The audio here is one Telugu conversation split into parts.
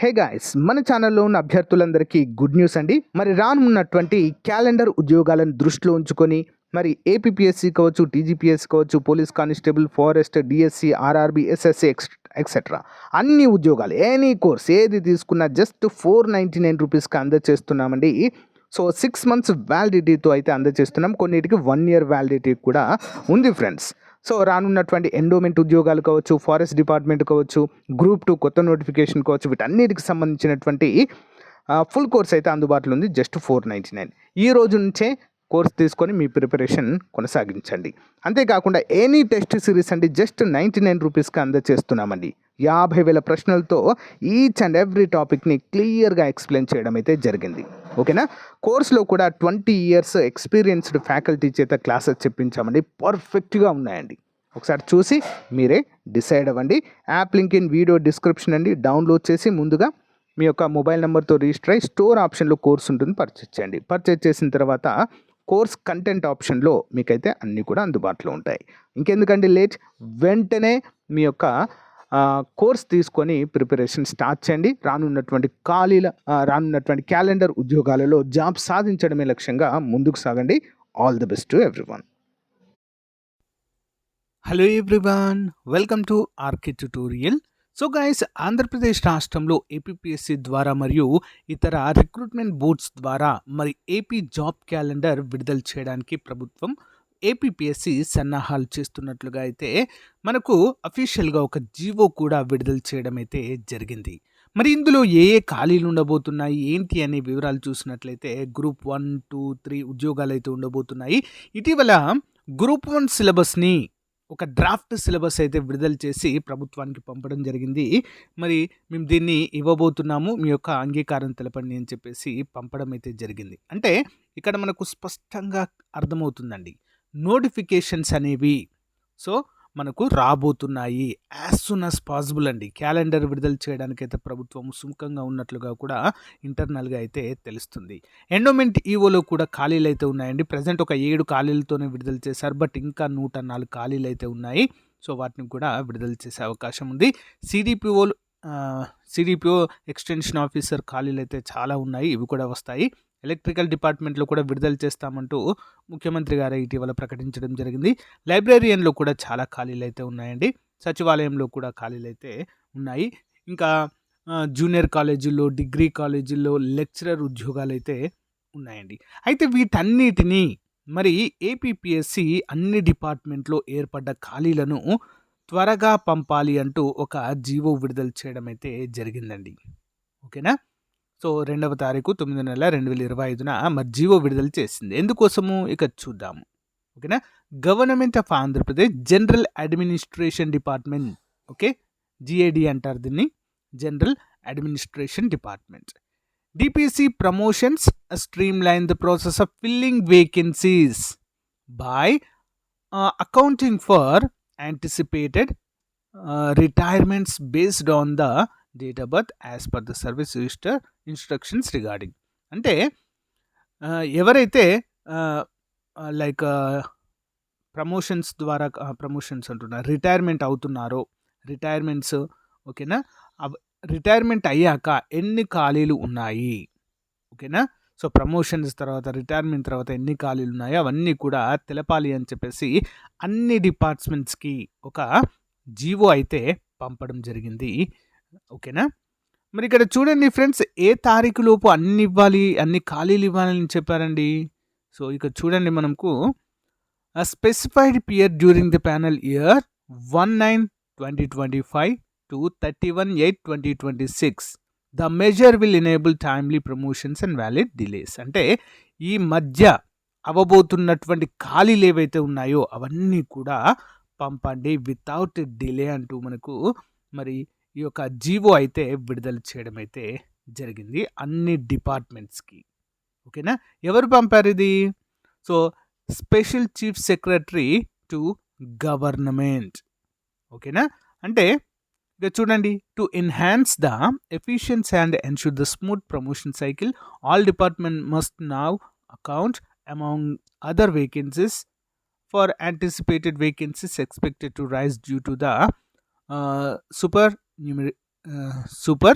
హే గాయస్ మన ఛానల్లో ఉన్న అభ్యర్థులందరికీ గుడ్ న్యూస్ అండి. మరి రానున్నటువంటి క్యాలెండర్ ఉద్యోగాలను దృష్టిలో ఉంచుకొని మరి ఏపీపీఎస్సీ కావచ్చు టీజీపీఎస్సీ కావచ్చు police constable forest DSC RRB SSC ex etcetera అన్ని ఉద్యోగాలు ఎనీ కోర్స్ ఏది తీసుకున్నా జస్ట్ ఫోర్ నైంటీ నైన్ రూపీస్కి అందజేస్తున్నామండి సో సిక్స్ మంత్స్ వ్యాలిడిటీతో అయితే అందజేస్తున్నాం కొన్నిటికి వన్ ఇయర్ వ్యాలిడిటీ కూడా ఉంది ఫ్రెండ్స్ సో రానున్నటువంటి ఎండోమెంట్ ఉద్యోగాలు కావచ్చు ఫారెస్ట్ డిపార్ట్మెంట్ కావచ్చు గ్రూప్ టూ కొత్త నోటిఫికేషన్ కావచ్చు వీటన్నిటికి సంబంధించినటువంటి ఫుల్ కోర్స్ అయితే అందుబాటులో ఉంది జస్ట్ ఫోర్ నైంటీ నైన్ ఈ రోజు నుంచే కోర్స్ తీసుకొని మీ ప్రిపరేషన్ కొనసాగించండి. అంతేకాకుండా ఎనీ టెస్ట్ సిరీస్ అండి జస్ట్ నైంటీ నైన్ రూపీస్కి అందజేస్తున్నామండి యాభై వేల ప్రశ్నలతో ఈచ్ అండ్ ఎవ్రీ టాపిక్ని క్లియర్గా ఎక్స్ప్లెయిన్ చేయడం అయితే జరిగింది. ఓకేనా? కోర్సులో కూడా ట్వంటీ ఇయర్స్ ఎక్స్పీరియన్స్డ్ ఫ్యాకల్టీ చేత క్లాసెస్ చెప్పించామండి. పర్ఫెక్ట్గా ఉన్నాయండి. ఒకసారి చూసి మీరే డిసైడ్ అవ్వండి. App link in video description అండి. డౌన్లోడ్ చేసి ముందుగా మీ యొక్క మొబైల్ నెంబర్తో రిజిస్టర్ అయ్యి స్టోర్ ఆప్షన్లో కోర్స్ ఉంటుంది పర్చేస్ చేయండి. పర్చేస్ చేసిన తర్వాత కోర్స్ కంటెంట్ ఆప్షన్లో మీకైతే అన్నీ కూడా అందుబాటులో ఉంటాయి. ఇంకెందుకండి లేట్? వెంటనే మీ యొక్క కోర్స్ తీసుకొని ప్రిపరేషన్ స్టార్ట్ చేయండి. రానున్నటువంటి ఖాళీల రానున్నటువంటి క్యాలెండర్ ఉద్యోగాలలో జాబ్ సాధించడమే లక్ష్యంగా ముందుకు సాగండి. All the best to everyone hello everyone welcome to RK tutorial so guys Andhra Pradesh రాష్ట్రంలో ఏపీపీఎస్సీ ద్వారా మరియు ఇతర రిక్రూట్మెంట్ బోర్డ్స్ ద్వారా మరి ఏపీ జాబ్ క్యాలెండర్ విడుదల చేయడానికి ప్రభుత్వం ఏపీఎస్సి సన్నాహాలు చేస్తున్నట్లుగా అయితే మనకు అఫీషియల్గా ఒక జీవో కూడా విడుదల చేయడం అయితే జరిగింది. మరి ఇందులో ఏ ఏ ఖాళీలు ఉండబోతున్నాయి? ఏంటి అనే వివరాలు చూసినట్లయితే గ్రూప్ వన్ టూ త్రీ ఉద్యోగాలు అయితే ఉండబోతున్నాయి. ఇటీవల గ్రూప్ వన్ సిలబస్ని ఒక డ్రాఫ్ట్ సిలబస్ అయితే విడుదల చేసి ప్రభుత్వానికి పంపడం జరిగింది. మరి మేము దీన్ని ఇవ్వబోతున్నాము. మీ యొక్క అంగీకారం తెలపండి అని చెప్పేసి పంపడం అయితే జరిగింది. అంటే ఇక్కడ మనకు స్పష్టంగా అర్థమవుతుందండి. నోటిఫికేషన్స్ అనేవి. సో మనకు రాబోతున్నాయి. యాజ్ సూన్ యాజ్ పాసిబుల్ అండి. క్యాలెండర్ విడుదల చేయడానికి అయితే ప్రభుత్వం సుముఖంగా ఉన్నట్లుగా కూడా ఇంటర్నల్గా అయితే తెలుస్తుంది. ఎండోమెంట్ ఈవోలో కూడా ఖాళీలు అయితే ఉన్నాయండి. ప్రజెంట్ ఒక ఏడు ఖాళీలతోనే విడుదల చేశారు. బట్ ఇంకా నూట నాలుగు ఖాళీలు అయితే ఉన్నాయి. సో వాటిని కూడా విడుదల చేసే అవకాశం ఉంది. సిడిపిఓలు సిడిపిఓ ఎక్స్టెన్షన్ ఆఫీసర్ ఖాళీలు అయితే చాలా ఉన్నాయి. ఇవి కూడా వస్తాయి. ఎలక్ట్రికల్ డిపార్ట్మెంట్లో కూడా విడుదల చేస్తామంటూ ముఖ్యమంత్రి గారు ఇటీవల ప్రకటించడం జరిగింది. లైబ్రరీయన్లో కూడా చాలా ఖాళీలు అయితే ఉన్నాయండి. సచివాలయంలో కూడా ఖాళీలు అయితే ఉన్నాయి. ఇంకా జూనియర్ కాలేజీల్లో డిగ్రీ కాలేజీల్లో లెక్చరర్ ఉద్యోగాలు అయితే ఉన్నాయండి. అయితే వీటన్నిటినీ మరి ఏపీపీఎస్సి అన్ని డిపార్ట్మెంట్లో ఏర్పడ్డ ఖాళీలను త్వరగా పంపాలి అంటూ ఒక జీవో విడుదల చేయడం అయితే జరిగిందండి. ఓకేనా? సో రెండవ తారీఖు తొమ్మిది నెల రెండు వేల ఇరవై ఐదున మరి జీవో విడుదల చేసింది. ఎందుకోసము? ఇక చూద్దాము. ఓకేనా? Government of Andhra Pradesh general administration department okay? GAD అంటారు దీన్ని. General administration department. DPC promotions stream line the process of filling vacancies by accounting for anticipated retirements based on the date of birth as per the service register instructions regarding అంటే ఎవరైతే లైక్ ప్రమోషన్స్ ద్వారా ప్రమోషన్స్ అంటున్నారు రిటైర్మెంట్ అవుతున్నారో రిటైర్మెంట్స్ ఓకేనా? రిటైర్మెంట్ అయ్యాక ఎన్ని ఖాళీలు ఉన్నాయి? ఓకేనా? సో ప్రమోషన్స్ తర్వాత రిటైర్మెంట్ తర్వాత ఎన్ని ఖాళీలు ఉన్నాయో అవన్నీ కూడా తెలపాలి అని చెప్పేసి అన్ని డిపార్ట్మెంట్స్కి ఒక జీవో అయితే పంపడం జరిగింది. ఓకేనా? మరి ఇక్కడ చూడండి ఫ్రెండ్స్ ఏ తారీఖు లోపు అన్ని ఇవ్వాలి అన్ని ఖాళీలు ఇవ్వాలని చెప్పారండి? సో ఇక్కడ చూడండి మనకు specified year during the panel year one nine twenty twenty five to thirty one eight twenty twenty six the measure will enable timely promotions and valid delays అంటే ఈ మధ్య అవ్వబోతున్నటువంటి ఖాళీలు ఏవైతే ఉన్నాయో అవన్నీ కూడా పంపండి వితౌట్ డిలే అంటూ మనకు మరి ఈ యొక్క జీవో అయితే విడుదల చేయడం అయితే జరిగింది అన్ని డిపార్ట్మెంట్స్కి. ఓకేనా? ఎవరు పంపారు ఇది so special chief secretary to government. ఓకేనా? అంటే ఇక చూడండి to enhance the efficiency and ensure the smooth promotion cycle all department must now account among other vacancies for anticipated vacancies expected to rise due to the super super numeri- uh, super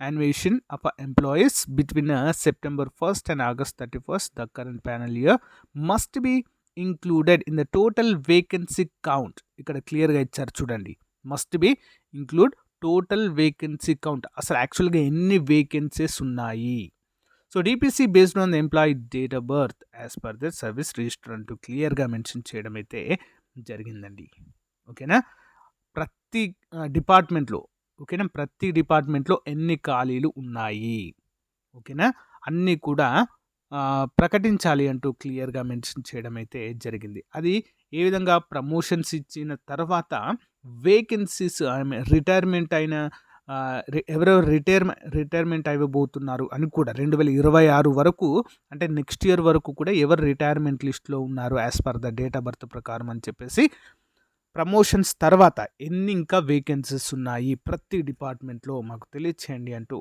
annuation of employees between uh, September 1st and August 31st, the current panel year, must be included in the total vacancy count. ఇక్కడ క్లియర్గా ఇచ్చారు చూడండి. Must be include total vacancy count అసలు యాక్చువల్గా ఎన్ని వేకెన్సీస్ ఉన్నాయి? So DPC based on the employee date of birth as per the service register అంటూ క్లియర్గా మెన్షన్ చేయడం అయితే జరిగిందండి. ఓకేనా ప్రతి uh, డిపార్ట్మెంట్లో ఓకేనా? ప్రతి డిపార్ట్మెంట్లో ఎన్ని ఖాళీలు ఉన్నాయి? ఓకేనా? అన్నీ కూడా ప్రకటించాలి అంటూ క్లియర్గా మెన్షన్ చేయడం అయితే జరిగింది. అది ఏ విధంగా ప్రమోషన్స్ ఇచ్చిన తర్వాత వేకెన్సీస్ రిటైర్మెంట్ అయిన రి- ఎవరెవరు రిటైర్ రిటైర్మెంట్ అవ్వబోతున్నారు అని కూడా రెండు వేల ఇరవై ఆరు వరకు అంటే నెక్స్ట్ ఇయర్ వరకు కూడా ఎవరు రిటైర్మెంట్ లిస్ట్లో ఉన్నారు as per the date of birth ప్రకారం అని చెప్పేసి ప్రమోషన్స్ తర్వాత ఎన్ని ఇంకా వేకెన్సీస్ ఉన్నాయి ప్రతి డిపార్ట్మెంట్లో మాకు తెలియచేయండి అంటూ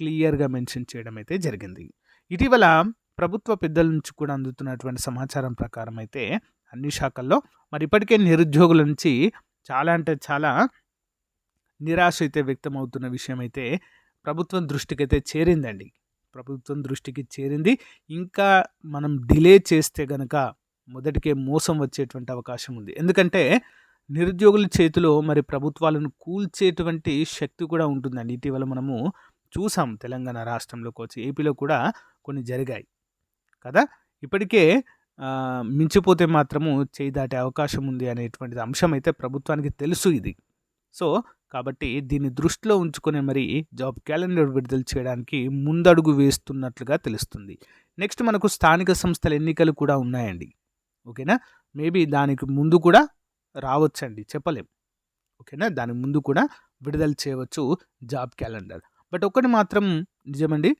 క్లియర్గా మెన్షన్ చేయడం అయితే జరిగింది. ఇటీవల ప్రభుత్వ పెద్దల నుంచి కూడా అందుతున్నటువంటి సమాచారం ప్రకారం అయితే అన్ని శాఖల్లో మరి ఇప్పటికే నిరుద్యోగుల నుంచి చాలా అంటే చాలా నిరాశ అయితే వ్యక్తమవుతున్న విషయం అయితే ప్రభుత్వం దృష్టికి అయితే చేరిందండి. ప్రభుత్వం దృష్టికి చేరింది. ఇంకా మనం డిలే చేస్తే గనక మొదటికే మోసం వచ్చేటువంటి అవకాశం ఉంది. ఎందుకంటే నిరుద్యోగుల చేతిలో మరి ప్రభుత్వాలను కూల్చేటువంటి శక్తి కూడా ఉంటుందండి. ఇటీవల మనము చూసాం తెలంగాణ రాష్ట్రంలోకి వచ్చి ఏపీలో కూడా కొన్ని జరిగాయి. కదా? ఇప్పటికే మించిపోతే మాత్రము చేయి దాటే అవకాశం ఉంది అనేటువంటి అంశం అయితే ప్రభుత్వానికి తెలుసు ఇది. సో కాబట్టి దీన్ని దృష్టిలో ఉంచుకునే మరి జాబ్ క్యాలెండర్ విడుదల చేయడానికి ముందడుగు వేస్తున్నట్లుగా తెలుస్తుంది. నెక్స్ట్ మనకు స్థానిక సంస్థల ఎన్నికలు కూడా ఉన్నాయండి. ఓకేనా? మేబీ దానికి ముందు కూడా రావచ్చండి చెప్పలేం. ఓకేనా? దాని ముందు కూడా విడుదల చేయవచ్చు జాబ్ క్యాలెండర్. బట్ ఒకటి మాత్రం నిజమండి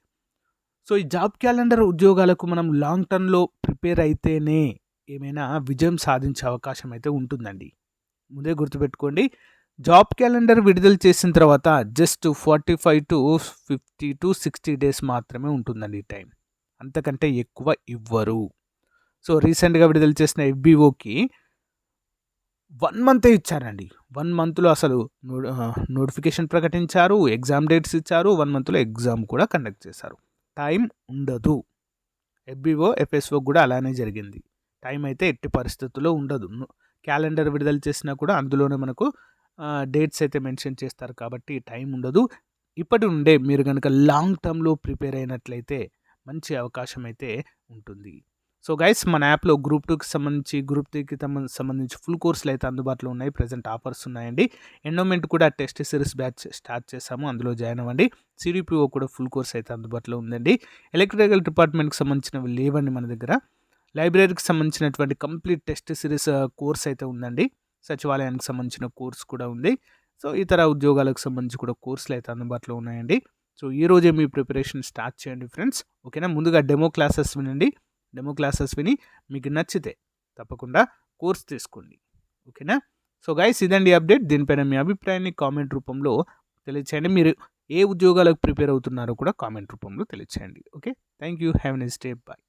సో ఈ జాబ్ క్యాలెండర్ ఉద్యోగాలకు మనం లాంగ్ టర్మ్లో ప్రిపేర్ అయితేనే ఏమైనా విజయం సాధించే అవకాశం అయితే ఉంటుందండి. ముందే గుర్తుపెట్టుకోండి జాబ్ క్యాలెండర్ విడుదల చేసిన తర్వాత just forty five to fifty to sixty days మాత్రమే ఉంటుందండి టైం. అంతకంటే ఎక్కువ ఇవ్వరు. సో రీసెంట్గా విడుదల చేసిన ఎఫ్బిఓకి వన్ మంతే ఇచ్చారండి. వన్ మంత్లో అసలు నోటిఫికేషన్ ప్రకటించారు ఎగ్జామ్ డేట్స్ ఇచ్చారు వన్ మంత్లో ఎగ్జామ్ కూడా కండక్ట్ చేశారు. టైం ఉండదు. ఎఫ్బిఓ ఎఫ్ఎస్ఓ కూడా అలానే జరిగింది. టైం అయితే ఎట్టి పరిస్థితుల్లో ఉండదు. క్యాలెండర్ విడుదల చేసినా కూడా అందులోనే మనకు డేట్స్ అయితే మెన్షన్ చేస్తారు కాబట్టి టైం ఉండదు. ఇప్పటి నుండే మీరు కనుక లాంగ్ టర్మ్లో ప్రిపేర్ అయినట్లయితే మంచి అవకాశం అయితే ఉంటుంది. సో గైస్ మన యాప్లో గ్రూప్ టూకి సంబంధించి గ్రూప్ త్రీకి సంబంధించి ఫుల్ కోర్సులు అయితే అందుబాటులో ఉన్నాయి. ప్రజెంట్ ఆఫర్స్ ఉన్నాయండి. ఎండోమెంట్ కూడా టెస్ట్ సిరీస్ బ్యాచ్ స్టార్ట్ చేశాము. అందులో జాయిన్ అవ్వండి. సిడిపిఓ కూడా ఫుల్ కోర్స్ అయితే అందుబాటులో ఉందండి. ఎలక్ట్రికల్ డిపార్ట్మెంట్కి సంబంధించినవి లేవండి మన దగ్గర. లైబ్రరీకి సంబంధించినటువంటి కంప్లీట్ టెస్ట్ సిరీస్ కోర్స్ అయితే ఉందండి. సచివాలయానికి సంబంధించిన కోర్స్ కూడా ఉంది. సో ఇతర ఉద్యోగాలకు సంబంధించి కూడా కోర్సులు అయితే అందుబాటులో ఉన్నాయండి. సో ఈ రోజే మీ ప్రిపరేషన్ స్టార్ట్ చేయండి ఫ్రెండ్స్. ఓకేనా? ముందుగా డెమో క్లాసెస్ వినండి. డెమో క్లాసెస్ విని మీకు నచ్చితే తప్పకుండా కోర్స్ తీసుకోండి. ఓకేనా? సో గైస్ ఇదండి అప్డేట్ దీనిపైన మీ అభిప్రాయాన్ని కామెంట్ రూపంలో తెలియచేయండి. మీరు ఏ ఉద్యోగాలకు ప్రిపేర్ అవుతున్నారో కూడా కామెంట్ రూపంలో తెలియచేయండి. Okay thank you have nice day bye